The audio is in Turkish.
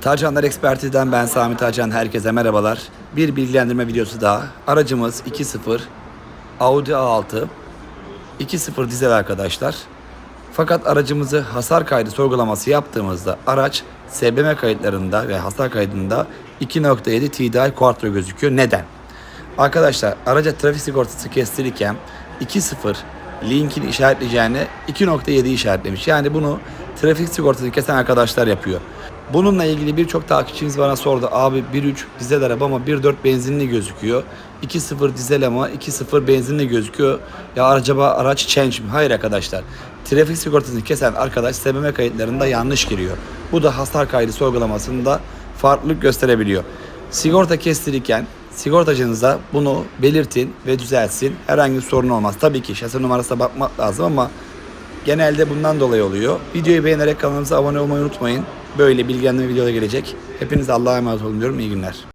Tarcanlar Ekspertiz'den ben Sami Tarcan. Herkese merhabalar. Bir bilgilendirme videosu daha. Aracımız 2.0 Audi A6 2.0 dizel arkadaşlar. Fakat aracımızı hasar kaydı sorgulaması yaptığımızda araç SBM kayıtlarında ve hasar kaydında 2.7 TDI Quattro gözüküyor. Neden? Arkadaşlar araca trafik sigortası kestirirken 2.0 linkin işaretleyeceğine 2.7 işaretlemiş. Yani bunu trafik sigortasını kesen arkadaşlar yapıyor. Bununla ilgili birçok takipçimiz bana sordu. Abi 1.3 dizel araba ama 1.4 benzinli gözüküyor. 2.0 dizel ama 2.0 benzinli gözüküyor. Ya acaba araç change mi? Hayır arkadaşlar. Trafik sigortasını kesen arkadaş SBM kayıtlarında yanlış giriyor. Bu da hasar kaydı sorgulamasında farklılık gösterebiliyor. Sigorta kestirirken sigortacınıza bunu belirtin ve düzelsin. Herhangi bir sorun olmaz. Tabii ki şase numarasına bakmak lazım ama genelde bundan dolayı oluyor. Videoyu beğenerek kanalımıza abone olmayı unutmayın. Böyle bilgilendirme videoda gelecek. Hepinize Allah'a emanet olun diyorum. İyi günler.